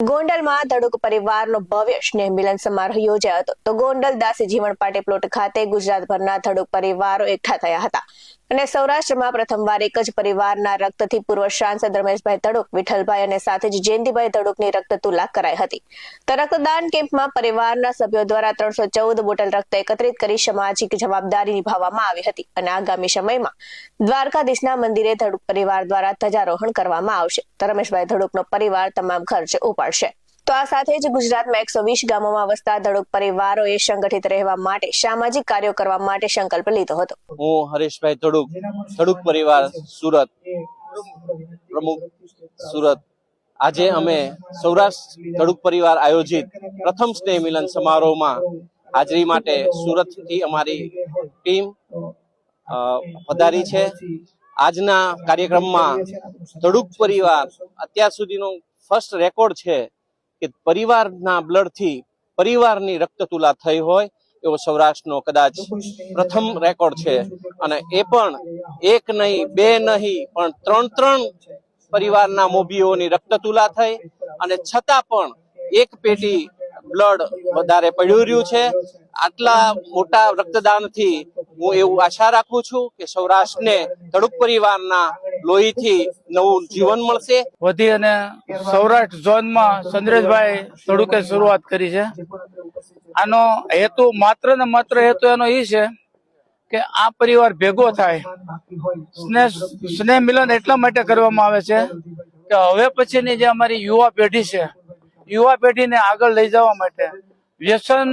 ગોંડલમાં ધડુક પરિવારનો ભવ્ય સ્નેહ મિલન સમારોહ યોજાયો હતો. તો ગોંડલ દાસી જીવણ પાટે પ્લોટ ખાતે ગુજરાતભરના ધડુક પરિવારો એકઠા થયા હતા. અને સૌરાષ્ટ્રમાં પ્રથમવાર એક જ પરિવારના રક્તથી પૂર્વ સાંસદ રમેશભાઈ તડુક, વિઠ્ઠલભાઈ અને સાથે જ જયંતિભાઈ તડુકની રક્ત તુલા કરાઈ હતી. તો રક્તદાન કેમ્પમાં પરિવારના સભ્યો દ્વારા ત્રણસો ચૌદ બોટલ રક્ત એકત્રિત કરી સામાજિક જવાબદારી નિભાવવામાં આવી હતી અને આગામી સમયમાં દ્વારકાધીશના મંદિરે ધડુક પરિવાર દ્વારા ધ્વજારોહણ કરવામાં આવશે. તો રમેશભાઈ ધડુકનો પરિવાર તમામ ખર્ચ ઉપાડશે. તો આ સાથે જ ગુજરાતમાં એકસો વીસ ગામોમાં વસતા ધડુક પરિવારોએ સંગઠિત રહેવા માટે સામાજિક કાર્યો કરવા માટે સંકલ્પ લીધો હતો. હું હરેશભાઈ ધડુક ધડુક પરિવાર સુરત, પ્રમુખ સુરત. આજે અમે સૌરાષ્ટ્ર ધડુક પરિવાર આયોજિત પ્રથમ સ્નેહ મિલન સમારોહમાં હાજરી માટે સુરતથી અમારી ટીમ પધારી છે. આજના કાર્યક્રમમાં ધડુક પરિવાર અત્યાર સુધીનો ફર્સ્ટ રેકોર્ડ છે. કે પરિવારના બ્લડથી પરિવારની રક્ત તુલા થઈ હોય એવો સૌરાષ્ટ્રનો કદાચ પ્રથમ રેકોર્ડ છે. અને એ પણ એક નહીં, બે નહીં, પણ ત્રણ ત્રણ પરિવારના મોભીઓની રક્ત તુલા થઈ અને છતાં પણ એક પેટી બ્લડ વધારે પડ્યું રહ્યું છે. આટલા મોટા રક્તદાનથી હું એવું આશા રાખું છું કે સૌરાષ્ટ્રને તડુક પરિવારના લોહીથી નવું જીવન મળશે. વધી અને સૌરાષ્ટ્ર ઝોનમાં ચંદ્રેશભાઈ તડુકે શરૂઆત કરી છે. આનો હેતુ માત્ર ને માત્ર હેતુ એનો એ છે કે આ પરિવાર ભેગો થાય. સ્નેહ સ્નેહ મિલન એટલા માટે કરવામાં આવે છે કે હવે પછીની જે અમારી યુવા પેઢી છે, યુવા પેઢીને આગળ લઈ જવા માટે વ્યસન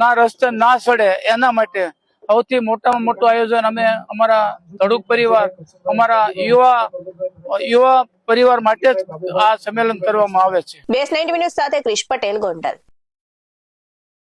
ના રસ્તે ના સડે એના માટે સૌથી મોટામાં મોટું આયોજન અમે અમારા ધડુક પરિવાર, અમારા યુવા યુવા પરિવાર માટે જ આ સંમેલન કરવામાં આવે છે. બેસ નાઇન્ટી મિનિટ સાથે ક્રિશ પટેલ ગોંડલ.